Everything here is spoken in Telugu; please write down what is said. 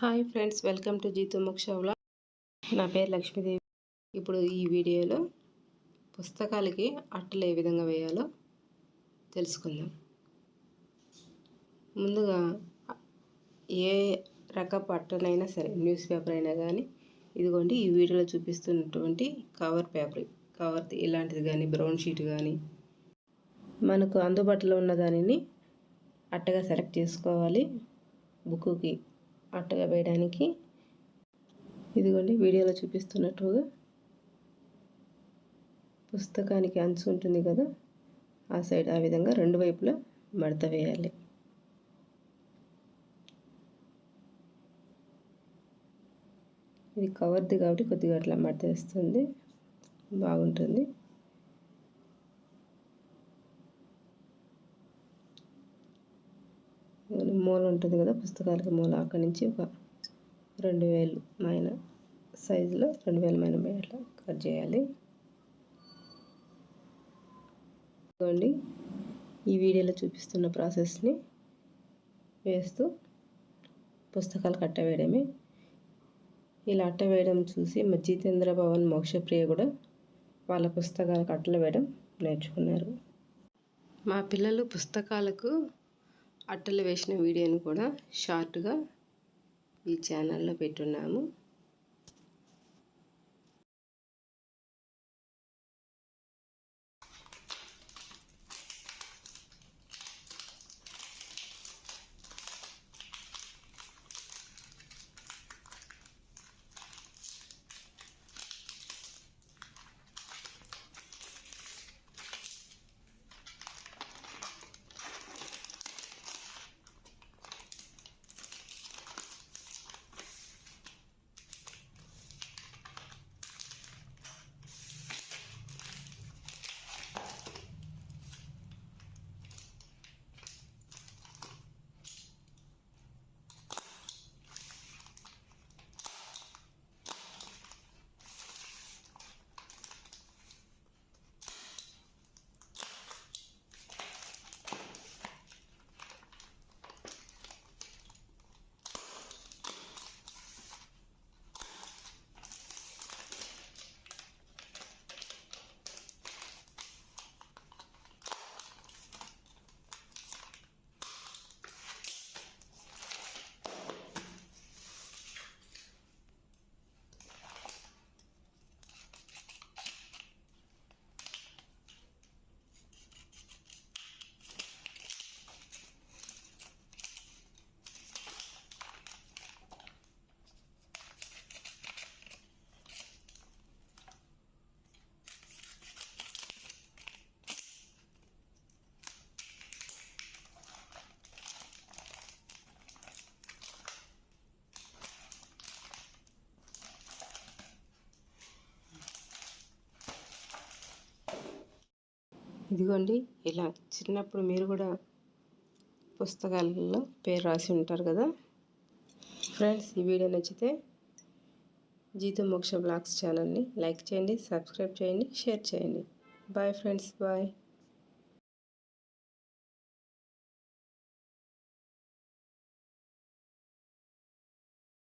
Hi friends welcome to Jeethu Mokshavla నా పేరు లక్ష్మీదేవి. ఇప్పుడు ఈ వీడియోలో పుస్తకాలకి అట్టలు ఏ విధంగా వేయాలో తెలుసుకుందాం. ముందుగా ఏ రకపు అట్టనైనా సరే న్యూస్ పేపర్ అయినా కానీ ఇదిగోండి ఈ వీడియోలో చూపిస్తున్నటువంటి కవర్ పేపర్. కవర్ ఇలాంటిది కానీ బ్రౌన్ షీట్ కానీ మనకు అందుబాటులో ఉన్న దానిని అట్టగా సెలెక్ట్ చేసుకోవాలి. బుక్కి అట్టగా వేయడానికి. ఇదిగోండి వీడియోలో చూపిస్తున్నట్టుగా పుస్తకానికి అంచు ఉంటుంది కదా ఆ సైడ్ ఆ విధంగా రెండు వైపులా మడత వేయాలి. ఇది కవర్ది కాబట్టి కొద్దిగా అట్లా మడత వేస్తుంది. బాగుంటుంది. మూల ఉంటుంది కదా పుస్తకాలకి మూల. అక్కడి నుంచి ఒక రెండు వేలు మైన సైజులో రెండు వేల మైన అట్లా కట్ చేయాలి. చూడండి ఈ వీడియోలో చూపిస్తున్న ప్రాసెస్ని వేస్తూ పుస్తకాలు కట్ట వేయడమే ఇలా అట్ట వేయడం చూసి మా జితేంద్ర భవన్ మోక్షప్రియ కూడా వాళ్ళ పుస్తకాలకు అట్టలు వేయడం నేర్చుకున్నారు. మా పిల్లలు పుస్తకాలకు అట్టలు వేసిన వీడియోని కూడా షార్ట్గా ఈ ఛానల్లో పెట్టున్నాము. ఇదిగోండి ఇలా చిన్నప్పుడు మీరు కూడా పుస్తకాలలో పేరు రాసి ఉంటారు కదా. ఫ్రెండ్స్ ఈ వీడియో నచ్చితే జీతం మోక్ష బ్లాగ్స్ ఛానల్ని లైక్ చేయండి సబ్స్క్రైబ్ చేయండి షేర్ చేయండి. Bye friends bye.